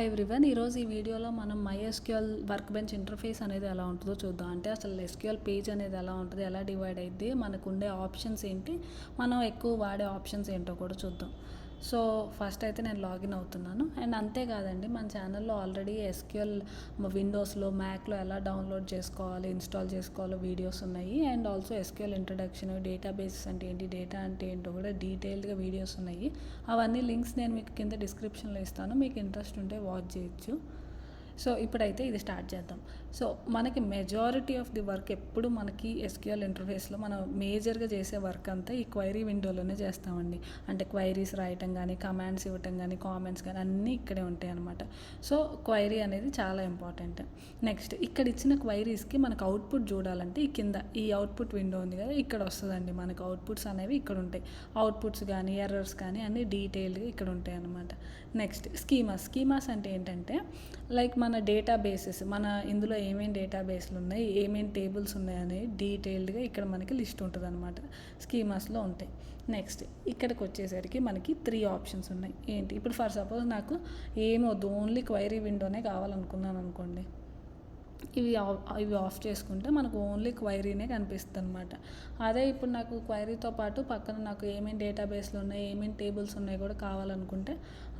Hi everyone ఈరోజు ఈ వీడియోలో మనం మైఎస్క్యూఎల్ వర్క్ బెంచ్ ఇంటర్ఫేస్ అనేది ఎలా ఉంటుందో చూద్దాం. అంటే అసలు ఎస్క్యూఎల్ పేజ్ అనేది ఎలా ఉంటుంది ఎలా డివైడ్ అయింది మనకు ఉండే ఆప్షన్స్ ఏంటి మనం ఎక్కువ వాడే ఆప్షన్స్ ఏంటో కూడా చూద్దాం. సో ఫస్ట్ అయితే నేను లాగిన్ అవుతున్నాను. అండ్ అంతేకాదండి మన ఛానల్లో ఆల్రెడీ ఎస్క్యూఎల్ విండోస్లో మ్యాక్లో ఎలా డౌన్లోడ్ చేసుకోవాలి ఇన్స్టాల్ చేసుకోవాలో వీడియోస్ ఉన్నాయి. And also SQL introduction databases అంటే ఏంటి డేటా అంటే ఏంటో కూడా డీటెయిల్డ్గా వీడియోస్ ఉన్నాయి. అవన్నీ లింక్స్ నేను మీకు కింద డిస్క్రిప్షన్లో ఇస్తాను. మీకు ఇంట్రెస్ట్ ఉంటే వాచ్ చేయొచ్చు. సో ఇప్పుడైతే ఇది స్టార్ట్ చేద్దాం. సో మనకి మెజారిటీ ఆఫ్ ది వర్క్ ఎప్పుడు మనకి ఎస్క్యూఎల్ ఇంటర్ఫేస్లో మనం మేజర్గా చేసే వర్క్ అంతా ఈ క్వైరీ విండోలోనే చేస్తామండి. అంటే క్వైరీస్ రాయటం కానీ కమాండ్స్ ఇవ్వటం కానీ కామెంట్స్ కానీ అన్నీ ఇక్కడే ఉంటాయి అనమాట సో క్వైరీ అనేది చాలా ఇంపార్టెంట్ నెక్స్ట్ ఇక్కడ ఇచ్చిన క్వైరీస్కి మనకు అవుట్పుట్ చూడాలంటే ఈ కింద ఈ అవుట్పుట్ విండో ఉంది కదా ఇక్కడ వస్తుందండి మనకు అవుట్పుట్స్ అనేవి ఇక్కడ ఉంటాయి. అవుట్పుట్స్ కానీ ఎర్రర్స్ కానీ అన్నీ డీటెయిల్డ్గా ఇక్కడ ఉంటాయి అనమాట నెక్స్ట్ స్కీమాస్ స్కీమాస్ అంటే ఏంటంటే లైక్ మన మన డేటాబేసెస్ మన ఇందులో ఏమేమి డేటాబేస్లు ఉన్నాయి ఏమేమి టేబుల్స్ ఉన్నాయని డీటెయిల్డ్గా ఇక్కడ మనకి లిస్ట్ ఉంటుంది అనమాట స్కీమాస్లో ఉంటాయి. నెక్స్ట్ ఇక్కడికి వచ్చేసరికి మనకి త్రీ ఆప్షన్స్ ఉన్నాయి. ఏంటి? ఇప్పుడు ఫర్ సపోజ్ నాకు ఏమొద్దు ఓన్లీ క్వైరీ విండోనే కావాలనుకున్నాను అనుకోండి. ఇవి ఆఫ్ ఇవి ఆఫ్ చేసుకుంటే మనకు ఓన్లీ క్వైరీనే కనిపిస్తుంది అనమాట అదే ఇప్పుడు నాకు క్వైరీతో పాటు పక్కన నాకు ఏమేమి డేటాబేస్లు ఉన్నాయి ఏమేమి టేబుల్స్ ఉన్నాయి కూడా కావాలనుకుంటే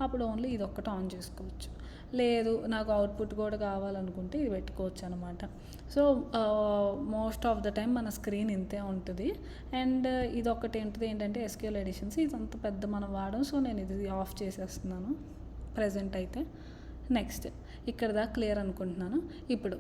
అప్పుడు ఓన్లీ ఇది ఒక్కటి ఆన్ చేసుకోవచ్చు. లేదు నాకు అవుట్పుట్ కూడా కావాలనుకుంటే ఇది పెట్టుకోవచ్చు అనమాట so most uh, of the time మన స్క్రీన్ ఇంతే ఉంటుంది. అండ్ uh, ఇది ఒకటి ఏంటిది ఏంటంటే ఎస్క్యూఎల్ ఎడిషన్స్ ఇదంత పెద్ద మనం వాడడం. సో నేను ఇది ఆఫ్ చేసేస్తున్నాను. ప్రజెంట్ అయితే. నెక్స్ట్ ఇక్కడ దాకా క్లియర్ అనుకుంటున్నాను. ఇప్పుడు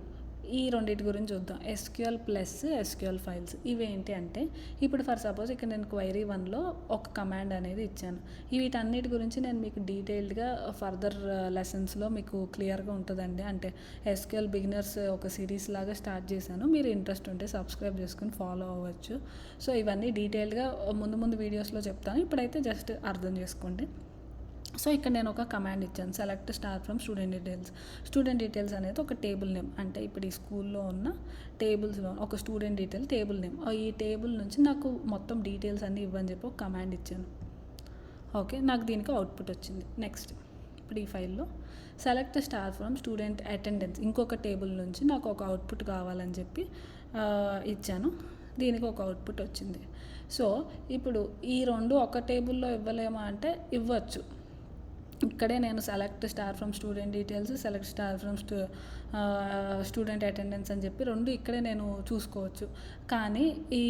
ఈ రెండింటి గురించి చూద్దాం. ఎస్క్యూఎల్ ప్లస్ ఎస్క్యూఎల్ ఫైల్స్ ఇవేంటి అంటే ఇప్పుడు ఫర్ సపోజ్ ఇక్కడ నేను క్వైరీ వన్లో ఒక కమాండ్ అనేది ఇచ్చాను. వీటన్నిటి గురించి నేను మీకు డీటెయిల్డ్గా ఫర్దర్ లెసన్స్లో మీకు క్లియర్గా ఉంటుందండి. అంటే ఎస్క్యూఎల్ బిగినర్స్ ఒక సిరీస్ లాగా స్టార్ట్ చేశాను. మీరు ఇంట్రెస్ట్ ఉంటే సబ్స్క్రైబ్ చేసుకుని ఫాలో అవ్వచ్చు. సో ఇవన్నీ డీటెయిల్డ్గా ముందు ముందు వీడియోస్లో చెప్తాను. ఇప్పుడైతే జస్ట్ అర్థం చేసుకోండి. సో ఇక్కడ నేను ఒక కమాండ్ ఇచ్చాను. Select star from student details student details అనేది ఒక టేబుల్ నేమ్ అంటే ఇప్పుడు ఈ స్కూల్లో ఉన్న టేబుల్స్లో ఒక స్టూడెంట్ డీటెయిల్ టేబుల్ నేమ్ ఈ టేబుల్ నుంచి నాకు మొత్తం డీటెయిల్స్ అన్నీ ఇవ్వని చెప్పి ఒక కమాండ్ ఇచ్చాను. ఓకే నాకు దీనికి అవుట్పుట్ వచ్చింది. నెక్స్ట్ ఇప్పుడు ఈ ఫైల్లో select star from student attendance ఇంకొక టేబుల్ నుంచి నాకు ఒక అవుట్పుట్ కావాలని చెప్పి ఇచ్చాను. దీనికి ఒక అవుట్పుట్ వచ్చింది. సో ఇప్పుడు ఈ రెండు ఒక టేబుల్లో ఇవ్వలేమా అంటే ఇవ్వచ్చు. ఇక్కడే నేను select star from student details select star from stu student attendance అని చెప్పి రెండు ఇక్కడే నేను చూసుకోవచ్చు. కానీ ఈ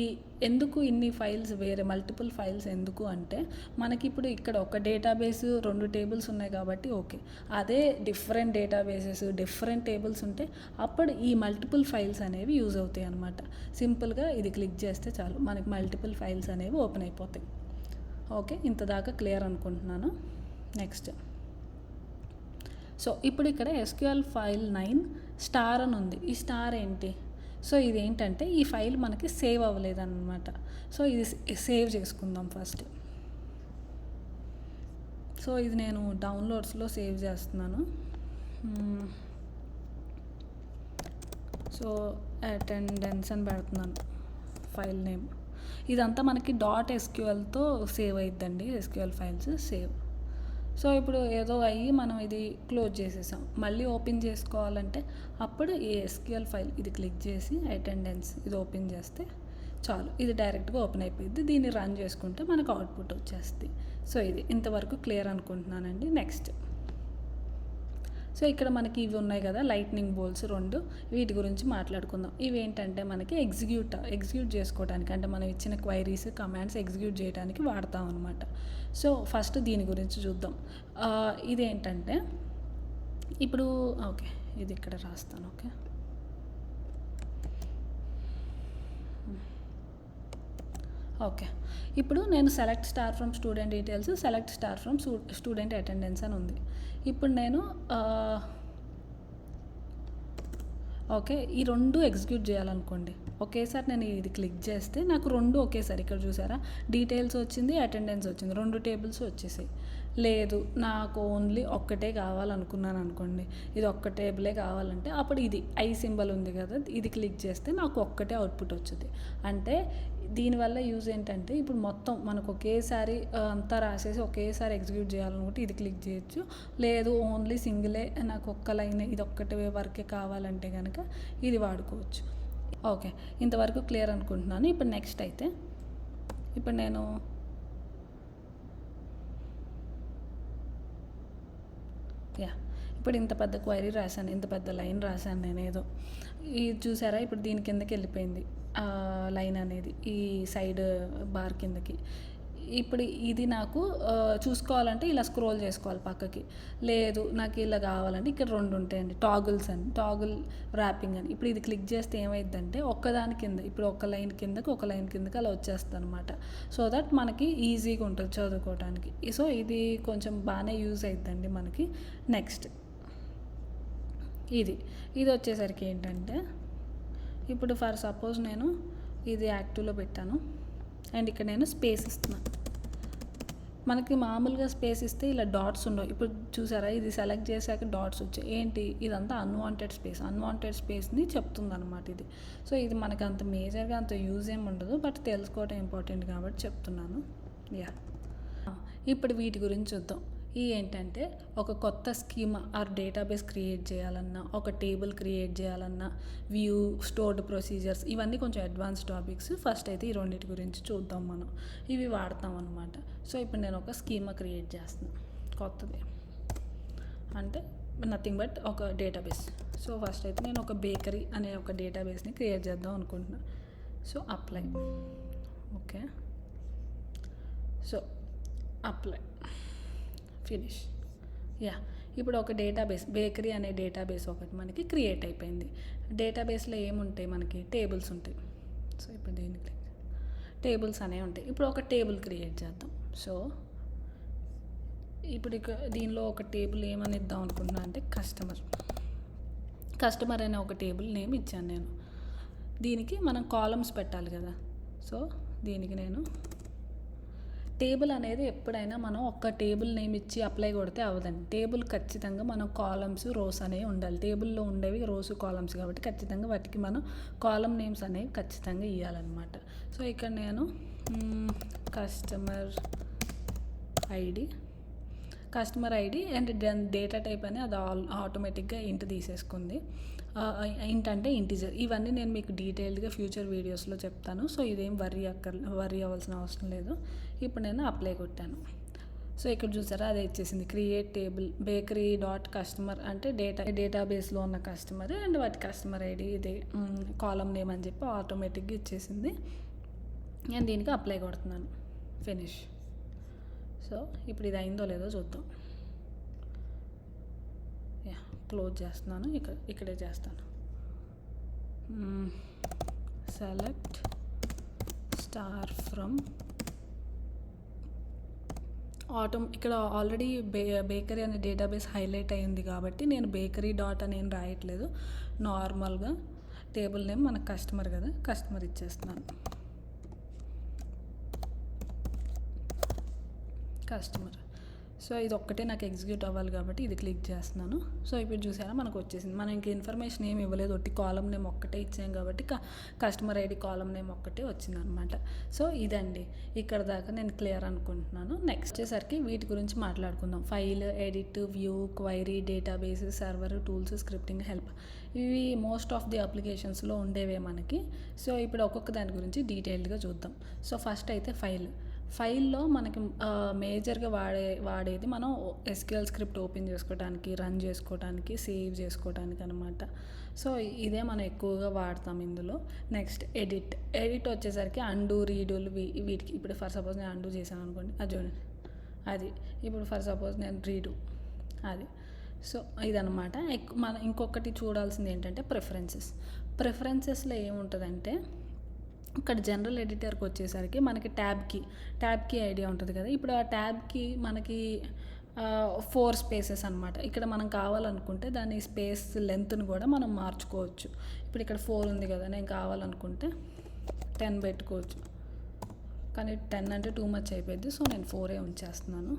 ఎందుకు ఇన్ని ఫైల్స్ వేరే మల్టిపుల్ ఫైల్స్ ఎందుకు అంటే మనకి ఇప్పుడు ఇక్కడ ఒక డేటాబేస్ రెండు టేబుల్స్ ఉన్నాయి కాబట్టి ఓకే. అదే డిఫరెంట్ డేటాబేసెస్ డిఫరెంట్ టేబుల్స్ ఉంటే అప్పుడు ఈ మల్టిపుల్ ఫైల్స్ అనేవి యూజ్ అవుతాయి అనమాట సింపుల్గా ఇది క్లిక్ చేస్తే చాలు మనకి మల్టిపుల్ ఫైల్స్ అనేవి ఓపెన్ అయిపోతాయి. ఓకే ఇంత దాకా క్లియర్ అనుకుంటున్నాను. నెక్స్ట్. సో ఇప్పుడు ఇక్కడ ఎస్క్యూఎల్ ఫైల్ నైన్ స్టార్ అని ఉంది. ఈ స్టార్ ఏంటి? సో ఇది ఏంటంటే ఈ ఫైల్ మనకి సేవ్ అవ్వలేదన్నమాట. సో ఇది సేవ్ చేసుకుందాం ఫస్ట్. సో ఇది నేను డౌన్లోడ్స్లో సేవ్ చేస్తున్నాను. సో అటెండెన్స్ అని పెడుతున్నాను ఫైల్ నేమ్. ఇదంతా మనకి డాట్ ఎస్క్యూఎల్తో సేవ్ అయిద్దండి ఎస్క్యూఎల్ ఫైల్స్ సేవ్. సో ఇప్పుడు ఏదో అయ్యి మనం ఇది క్లోజ్ చేసేసాం. మళ్ళీ ఓపెన్ చేసుకోవాలంటే అప్పుడు ఈ ఎస్క్యూఎల్ ఫైల్ ఇది క్లిక్ చేసి అటెండెన్స్ ఇది ఓపెన్ చేస్తే చాలు. ఇది డైరెక్ట్గా ఓపెన్ అయిపోయింది. దీన్ని రన్ చేసుకుంటే మనకు అవుట్పుట్ వచ్చేస్తుంది. సో ఇది ఇంతవరకు క్లియర్ అనుకుంటున్నానండి. నెక్స్ట్ సో ఇక్కడ మనకి ఇవి ఉన్నాయి కదా లైట్నింగ్ బోల్స్ రెండు. వీటి గురించి మాట్లాడుకుందాం. ఇవి ఏంటంటే మనకి ఎగ్జిక్యూట్ ఎగ్జిక్యూట్ చేసుకోవడానికి అంటే మనం ఇచ్చిన క్వైరీస్ కమాండ్స్ ఎగ్జిక్యూట్ చేయడానికి వాడతాం అనమాట సో ఫస్ట్ దీని గురించి చూద్దాం. ఇదేంటంటే ఇప్పుడు ఓకే ఇది ఇక్కడ రాస్తాను ఓకే. ఓకే. ఇప్పుడు నేను select star from student details select star from student attendance అని ఉంది. ఇప్పుడు నేను ఓకే ఈ రెండు ఎగ్జిక్యూట్ చేయాలనుకోండి. ఒకేసారి నేను ఇది క్లిక్ చేస్తే నాకు రెండు ఒకేసారి ఇక్కడ చూసారా? డీటెయిల్స్ వచ్చింది అటెండెన్స్ వచ్చింది. రెండు టేబుల్స్ వచ్చేసాయి. లేదు నాకు ఓన్లీ ఒక్కటే కావాలనుకున్నాను అనుకోండి. ఇది ఒక్క టేబులే కావాలంటే అప్పుడు ఇది ఐ సింబల్ ఉంది కదా ఇది క్లిక్ చేస్తే నాకు ఒక్కటే అవుట్పుట్ వచ్చింది. అంటే దీనివల్ల యూజ్ ఏంటంటే ఇప్పుడు మొత్తం మనకు ఒకేసారి అంతా రాసేసి ఒకేసారి ఎగ్జిక్యూట్ చేయాలనుకుంటే ఇది క్లిక్ చేయొచ్చు. లేదు ఓన్లీ సింగిలే నాకు ఒక్క లైన్ ఇది ఒక్కటే వరకే కావాలంటే కనుక ఇది వాడుకోవచ్చు. ఓకే ఇంతవరకు క్లియర్ అనుకుంటున్నాను. ఇప్పుడు నెక్స్ట్ అయితే ఇప్పుడు నేను యా ఇప్పుడు ఇంత పెద్ద క్వైరీ రాశాను ఇంత పెద్ద లైన్ రాశాను నేను ఏదో ఇది చూసారా? ఇప్పుడు దీని కిందకి వెళ్ళిపోయింది లైన్ అనేది ఈ సైడ్ బార్ కిందకి. ఇప్పుడు ఇది నాకు చూసుకోవాలంటే ఇలా స్క్రోల్ చేసుకోవాలి పక్కకి. లేదు నాకు ఇలా కావాలంటే ఇక్కడ రెండు ఉంటాయండి. టాగుల్స్ అని టాగుల్ ర్యాపింగ్ అని. ఇప్పుడు ఇది క్లిక్ చేస్తే ఏమైందంటే ఒక్కదాని కింద ఇప్పుడు ఒక లైన్ కిందకి ఒక లైన్ కిందకి అలా వచ్చేస్తుంది అనమాట సో దట్ మనకి ఈజీగా ఉంటుంది చదువుకోవడానికి సో ఇది కొంచెం బాగానే యూజ్ అవుతుందండి మనకి. నెక్స్ట్ ఇది. ఇది వచ్చేసరికి ఏంటంటే ఇప్పుడు ఫర్ సపోజ్ నేను ఇది యాక్టివ్లో పెట్టాను. అండ్ ఇక్కడ నేను స్పేస్ ఇస్తున్నాను మనకి మామూలుగా స్పేస్ ఇస్తే ఇలా డాట్స్ ఉండవు. ఇప్పుడు చూసారా? ఇది సెలెక్ట్ చేశాక డాట్స్ వచ్చాయి. ఏంటి? ఇదంతా అన్వాంటెడ్ స్పేస్ అన్వాంటెడ్ స్పేస్ని చెప్తుంది అనమాట ఇది. సో ఇది మనకు అంత మేజర్గా అంత యూజ్ ఏమి ఉండదు. బట్ తెలుసుకోవటం ఇంపార్టెంట్ కాబట్టి చెప్తున్నాను. యా ఇప్పుడు వీటి గురించి చూద్దాం. ఈ ఏంటంటే ఒక కొత్త స్కీమ్ ఆర్ డేటాబేస్ క్రియేట్ చేయాలన్నా ఒక టేబుల్ క్రియేట్ చేయాలన్నా వ్యూ స్టోర్డ్ ప్రొసీజర్స్ ఇవన్నీ కొంచెం అడ్వాన్స్ టాపిక్స్. ఫస్ట్ అయితే ఈ రెండింటి గురించి చూద్దాం మనం. ఇవి వాడతాం అనమాట సో ఇప్పుడు నేను ఒక స్కీమా క్రియేట్ చేస్తున్నాను కొత్తది. అంటే నథింగ్ బట్ ఒక డేటాబేస్. సో ఫస్ట్ అయితే నేను ఒక బేకరీ అనే ఒక డేటాబేస్ని క్రియేట్ చేద్దాం అనుకుంటున్నాను so apply. Okay. So apply. Finish ya ఇప్పుడు ఒక డేటాబేస్ బేకరీ అనే డేటాబేస్ ఒకటి మనకి క్రియేట్ అయిపోయింది. డేటాబేస్లో ఏముంటాయి? మనకి టేబుల్స్ ఉంటాయి. సో ఇప్పుడు దీనికి టేబుల్స్ అనేవి ఉంటాయి. ఇప్పుడు ఒక టేబుల్ క్రియేట్ చేద్దాం. సో ఇప్పుడు దీనిలో ఒక టేబుల్ ఏమని ఇద్దాం అనుకుంటున్నా అంటే కస్టమర్ కస్టమర్ అనే ఒక టేబుల్ నేమ్ ఇచ్చాను నేను. దీనికి మనం కాలమ్స్ పెట్టాలి కదా. సో దీనికి నేను టేబుల్ అనేది ఎప్పుడైనా మనం ఒక్క టేబుల్ నేమ్ ఇచ్చి అప్లై కొడితే అవ్వదండి. టేబుల్ ఖచ్చితంగా మనం కాలమ్స్ రోస్ అనేవి ఉండాలి. టేబుల్లో ఉండేవి రోస్ కాలమ్స్ కాబట్టి ఖచ్చితంగా వాటికి మనం కాలమ్ నేమ్స్ అనేవి ఖచ్చితంగా ఇవ్వాలన్నమాట సో ఇక్కడ నేను customer ID customer ID and data type అని అది ఆల్ ఆటోమేటిక్గా ఇంటి తీసేసుకుంది. ఏంటంటే ఇంటీజర్. ఇంటిజర్ ఇవన్నీ నేను మీకు డీటెయిల్డ్గా ఫ్యూచర్ వీడియోస్లో చెప్తాను. సో ఇదేం వర్రీ అక్కర్ వర్రీ అవ్వాల్సిన అవసరం లేదు. ఇప్పుడు నేను అప్లై కొట్టాను. సో ఇక్కడ చూసారా? అదే ఇచ్చేసింది create table bakery dot customer అంటే డేటా డేటాబేస్లో ఉన్న కస్టమర్ అండ్ వాటి కస్టమర్ ఐడి ఇదే కాలం నేమ్ అని చెప్పి ఆటోమేటిక్గా ఇచ్చేసింది. నేను దీనికి అప్లై కొడుతున్నాను. ఫినిష్. సో ఇప్పుడు ఇది అయిందో లేదో చూద్దాం. క్లోజ్ చేస్తున్నాను. ఇక్కడ ఇక్కడే చేస్తాను. సెలెక్ట్ స్టార్ ఫ్రమ్ ఆటో ఇక్కడ ఆల్రెడీ బే బేకరీ అనే డేటాబేస్ హైలైట్ అయింది కాబట్టి నేను బేకరీ డాట్ అని ఏం రాయట్లేదు. నార్మల్గా టేబుల్ నేమ్ మన కస్టమర్ కదా కస్టమర్ ఇచ్చేస్తున్నాను. కస్టమర్. సో ఇది ఒక్కటే నాకు ఎగ్జిక్యూట్ అవ్వాలి కాబట్టి ఇది క్లిక్ చేస్తున్నాను. సో ఇప్పుడు చూసారా మనకు వచ్చేసింది. మనం ఇంక ఇన్ఫర్మేషన్ ఏమి ఇవ్వలేదు. ఒట్టి కాలం నేమ్ ఒక్కటే ఇచ్చాం కాబట్టి కస్టమర్ ఐడి కాలం నేమ్ ఒక్కటే వచ్చిందనమాట. సో ఇదండి. ఇక్కడ దాకా నేను క్లియర్ అనుకుంటున్నాను. నెక్స్ట్ వచ్చేసరికి వీటి గురించి మాట్లాడుకుందాం. File edit view query database server tools scripting help. ఇవి మోస్ట్ ఆఫ్ ది అప్లికేషన్స్లో ఉండేవే మనకి. సో ఇప్పుడు ఒక్కొక్క దాని గురించి డీటెయిల్డ్గా చూద్దాం. సో ఫస్ట్ అయితే ఫైల్. ఫైల్లో మనకి మేజర్గా వాడే వాడేది మనం ఎస్క్యూఎల్ స్క్రిప్ట్ ఓపెన్ చేసుకోవడానికి రన్ చేసుకోవడానికి సేవ్ చేసుకోవడానికి అనమాట సో ఇదే మనం ఎక్కువగా వాడతాం ఇందులో. Next edit. ఎడిట్ వచ్చేసరికి అండు రీడులు వీటికి ఇప్పుడు ఫర్ సపోజ్ నేను అండు చేశాను అనుకోండి. అది చూడండి. అది. ఇప్పుడు ఫర్ సపోజ్ నేను రీడు. అది. సో ఇదనమాట ఎక్కు మన ఇంకొకటి చూడాల్సింది ఏంటంటే ప్రిఫరెన్సెస్. ప్రిఫరెన్సెస్లో ఏముంటుందంటే ఇక్కడ జనరల్ ఎడిటర్కి వచ్చేసరికి మనకి ట్యాబ్కి ట్యాబ్కి ఐడియా ఉంటుంది కదా. ఇప్పుడు ఆ ట్యాబ్కి మనకి ఫోర్ స్పేసెస్ అనమాట ఇక్కడ మనం కావాలనుకుంటే దాని స్పేస్ లెంత్ని కూడా మనం మార్చుకోవచ్చు. ఇప్పుడు ఇక్కడ ఫోర్ ఉంది కదా నేను కావాలనుకుంటే టెన్ పెట్టుకోవచ్చు. కానీ టెన్ అంటే టూ మచ్ అయిపోయింది సో నేను ఫోరే ఉంచేస్తున్నాను.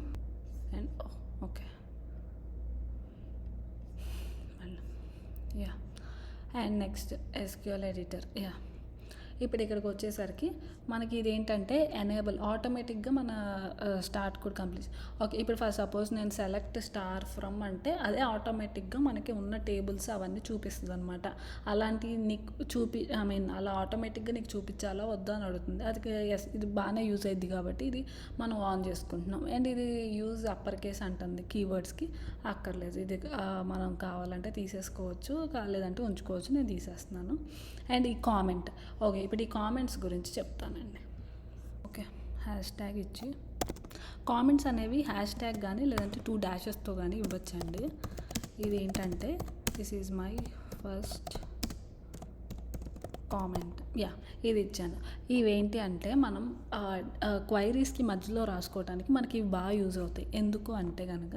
And okay. Ya. And next SQL editor ya. ఇప్పుడు ఇక్కడికి వచ్చేసరికి మనకి ఇది ఏంటంటే ఎనేబుల్ ఆటోమేటిక్గా మన స్టార్ట్ కూడా కంప్లీట్ ఓకే ఇప్పుడు ఫర్ సపోజ్ నేను సెలెక్ట్ స్టార్ ఫ్రమ్ అంటే అదే ఆటోమేటిక్గా మనకి ఉన్న టేబుల్స్ అవన్నీ చూపిస్తుంది అనమాట అలాంటి నీకు చూపి ఐ మీన్ అలా ఆటోమేటిక్గా నీకు చూపించాలా వద్దా అని అడుగుతుంది. అది ఎస్ ఇది బాగానే యూజ్ అయ్యింది కాబట్టి ఇది మనం ఆన్ చేసుకుంటున్నాం. అండ్ ఇది యూజ్ అప్పర్ కేస్ అంటుంది కీవర్డ్స్కి అక్కర్లేదు. ఇది మనం కావాలంటే తీసేసుకోవచ్చు కాలేదంటే ఉంచుకోవచ్చు నేను తీసేస్తున్నాను. అండ్ ఈ కామెంట్ ఓకే ఇప్పుడు ఈ కామెంట్స్ గురించి చెప్తానండి. ఓకే హ్యాష్ ట్యాగ్ ఇచ్చి. కామెంట్స్ అనేవి హ్యాష్ ట్యాగ్ కానీ లేదంటే టూ డాషెస్తో కానీ ఇవ్వచ్చండి. ఇది ఏంటంటే this is my first comment yeah ఇది ఇచ్చాను ఇవేంటి అంటే మనం క్వైరీస్కి మధ్యలో రాసుకోవడానికి మనకి ఇవి బాగా యూజ్ అవుతాయి. ఎందుకు అంటే కనుక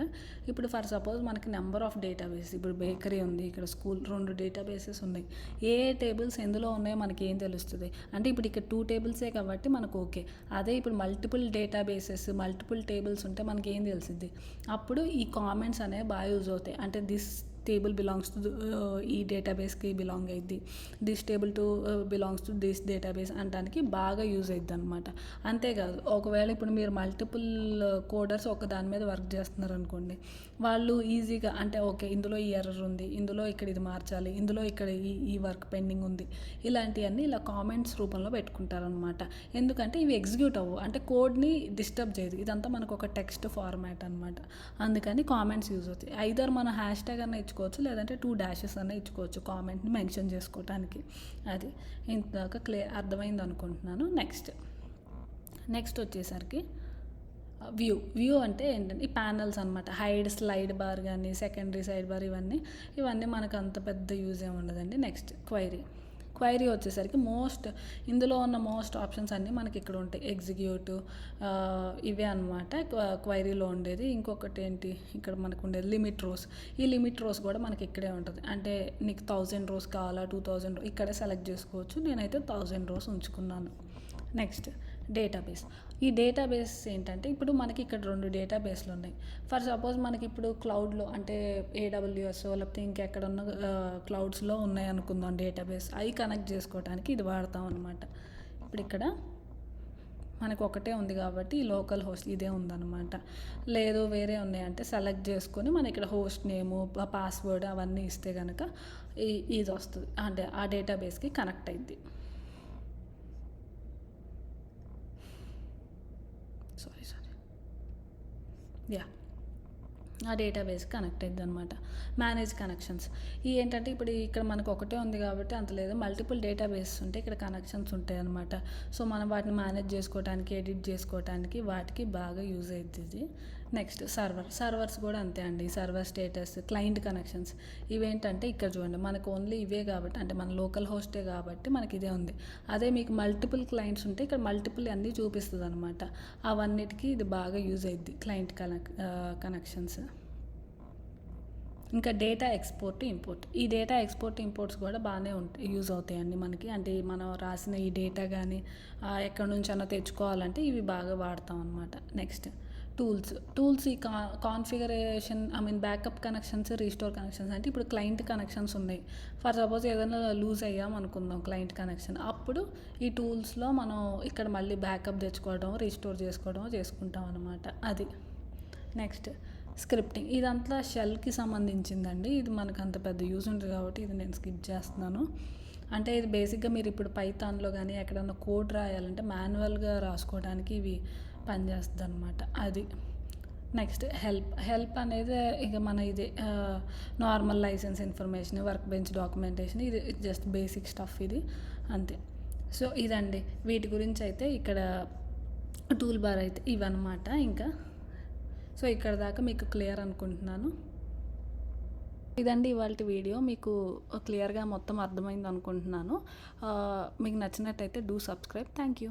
ఇప్పుడు ఫర్ సపోజ్ మనకి నెంబర్ ఆఫ్ డేటాబేస్ ఇప్పుడు బేకరీ ఉంది ఇక్కడ స్కూల్ రెండు డేటాబేసెస్ ఉన్నాయి. ఏ టేబుల్స్ ఎందులో ఉన్నాయో మనకి ఏం తెలుస్తుంది? అంటే ఇప్పుడు ఇక్కడ టూ టేబుల్సే కాబట్టి మనకు ఓకే. అదే ఇప్పుడు మల్టిపుల్ డేటాబేసెస్ మల్టిపుల్ టేబుల్స్ ఉంటే మనకి ఏం తెలిసింది అప్పుడు ఈ కామెంట్స్ అనేవి బాగా యూజ్ అవుతాయి. అంటే దిస్ టేబుల్ బిలాంగ్స్ టు ఈ డేటాబేస్కి బిలాంగ్ అయింది this table to belongs to this database అనడానికి బాగా యూజ్ అయ్యిద్ది అనమాట అంతేకాదు ఒకవేళ ఇప్పుడు మీరు మల్టిపుల్ కోడర్స్ uh, ఒక దాని మీద వర్క్ చేస్తున్నారు అనుకోండి వాళ్ళు ఈజీగా అంటే ఓకే ఇందులో ఈ ఎర్రర్ ఉంది ఇందులో ఇక్కడ ఇది మార్చాలి ఇందులో ఇక్కడ ఈ ఈ వర్క్ పెండింగ్ ఉంది ఇలాంటివన్నీ ఇలా కామెంట్స్ రూపంలో పెట్టుకుంటారనమాట ఎందుకంటే ఇవి ఎగ్జిక్యూట్ అవ్వు అంటే కోడ్ని డిస్టర్బ్ చేయదు. ఇదంతా మనకు ఒక టెక్స్ట్ ఫార్మాట్ అనమాట అందుకని కామెంట్స్ యూజ్ అవుతాయి. ఐదర్ మనం హ్యాష్ ట్యాగ్ అన్న ఇచ్చుకోవచ్చు లేదంటే టూ డాషెస్ అన్న ఇచ్చుకోవచ్చు కామెంట్ని మెన్షన్ చేసుకోవటానికి. అది ఇంతదాకా క్లియర్ అర్థమైంది అనుకుంటున్నాను. నెక్స్ట్ నెక్స్ట్ వచ్చేసరికి uh, వ్యూ వ్యూ అంటే ఏంటంటే ఈ ప్యానల్స్ అనమాట హైడ్ స్లైడ్ బార్ కానీ సెకండరీ సైడ్ బార్ ఇవన్నీ ఇవన్నీ మనకు అంత పెద్ద యూజ్ ఏమి ఉండదండి. నెక్స్ట్ క్వైరీ క్వైరీ వచ్చేసరికి మోస్ట్ ఇందులో ఉన్న మోస్ట్ ఆప్షన్స్ అన్నీ మనకి ఇక్కడ ఉంటాయి. ఎగ్జిక్యూటివ్ ఇవే అనమాట క్వైరీలో ఉండేది. ఇంకొకటి ఏంటి? ఇక్కడ మనకు ఉండేది లిమిట్ రోస్. ఈ లిమిట్ రోస్ కూడా మనకి ఇక్కడే ఉంటుంది. అంటే నీకు థౌజండ్ రోస్ కావాలా? టూ థౌజండ్ ఇక్కడే సెలెక్ట్ చేసుకోవచ్చు. నేనైతే థౌజండ్ రోస్ ఉంచుకున్నాను. Next database. ఈ డేటాబేస్ ఏంటంటే ఇప్పుడు మనకి ఇక్కడ రెండు డేటాబేస్లు ఉన్నాయి. ఫర్ సపోజ్ మనకి ఇప్పుడు క్లౌడ్లో అంటే ఏడబ్ల్యూఎస్ లేకపోతే ఇంకెక్కడున్న క్లౌడ్స్లో ఉన్నాయి అనుకుందాం డేటాబేస్. అవి కనెక్ట్ చేసుకోవడానికి ఇది వాడతాం అనమాట ఇప్పుడు ఇక్కడ మనకు ఒకటే ఉంది కాబట్టి లోకల్ హోస్ట్ ఇదే ఉందన్నమాట. లేదు వేరే ఉన్నాయంటే సెలెక్ట్ చేసుకొని మన ఇక్కడ హోస్ట్ నేము పాస్వర్డ్ అవన్నీ ఇస్తే కనుక ఈ ఇది వస్తుంది. అంటే ఆ డేటాబేస్కి కనెక్ట్ అయింది సారీ సారీ యా ఆ డేటాబేస్ కనెక్ట్ అయింది అనమాట మేనేజ్ కనెక్షన్స్ ఈ ఏంటంటే ఇప్పుడు ఇక్కడ మనకు ఒకటే ఉంది కాబట్టి అంత లేదు. మల్టిపుల్ డేటాబేస్ ఉంటే ఇక్కడ కనెక్షన్స్ ఉంటాయి అనమాట సో మనం వాటిని మేనేజ్ చేసుకోవడానికి ఎడిట్ చేసుకోవడానికి వాటికి బాగా యూజ్ అవుతుంది ఇది. నెక్స్ట్ సర్వర్ సర్వర్స్ కూడా అంతే అండి. సర్వర్ స్టేటస్ క్లయింట్ కనెక్షన్స్ ఇవేంటంటే ఇక్కడ చూడండి మనకు ఓన్లీ ఇవే కాబట్టి అంటే మన లోకల్ హోస్టే కాబట్టి మనకి ఇదే ఉంది. అదే మీకు మల్టిపుల్ క్లయింట్స్ ఉంటే ఇక్కడ మల్టిపుల్ అన్నీ చూపిస్తుంది అనమాట అవన్నిటికీ ఇది బాగా యూజ్ అయ్యిద్ది క్లయింట్ కనెక్ కనెక్షన్స్ ఇంకా డేటా ఎక్స్పోర్ట్ ఇంపోర్ట్ ఈ డేటా ఎక్స్పోర్ట్ ఇంపోర్ట్స్ కూడా బాగానే ఉంటాయి యూజ్ అవుతాయండి మనకి. అంటే మనం రాసిన ఈ డేటా కానీ ఎక్కడి నుంచి అన్నా తెచ్చుకోవాలంటే ఇవి బాగా వాడతాం అనమాట నెక్స్ట్ టూల్స్ టూల్స్ ఈ కా configuration I mean backup connections restore connections అంటే ఇప్పుడు క్లయింట్ కనెక్షన్స్ ఉన్నాయి. ఫర్ సపోజ్ ఏదైనా లూజ్ అయ్యాం అనుకుందాం క్లయింట్ కనెక్షన్ అప్పుడు ఈ టూల్స్లో మనం ఇక్కడ మళ్ళీ బ్యాకప్ తెచ్చుకోవడం రీస్టోర్ చేసుకోవడం చేసుకుంటాం అనమాట అది. నెక్స్ట్ స్క్రిప్టింగ్ ఇదంతా షెల్కి సంబంధించిందండి. ఇది మనకు అంత పెద్ద యూజ్ ఉంటుంది కాబట్టి ఇది నేను స్కిప్ చేస్తున్నాను. అంటే ఇది బేసిక్గా మీరు ఇప్పుడు పైథాన్లో కానీ ఎక్కడన్నా కోడ్ రాయాలంటే మాన్యువల్గా రాసుకోవడానికి ఇవి పనిచేస్తుంది అనమాట అది నెక్స్ట్ హెల్ప్ హెల్ప్ అనేది ఇక మన ఇది normal license information workbench documentation ఇది జస్ట్ బేసిక్ స్టఫ్ ఇది అంతే. సో ఇదండి. వీటి గురించి అయితే ఇక్కడ టూల్ బార్ అయితే ఇవన్నమాట ఇంకా. సో ఇక్కడ దాకా మీకు క్లియర్ అనుకుంటున్నాను. ఇదండి ఇవాళ వీడియో. మీకు క్లియర్గా మొత్తం అర్థమైంది అనుకుంటున్నాను మీకు నచ్చినట్టయితే డూ సబ్స్క్రైబ్. Thank you.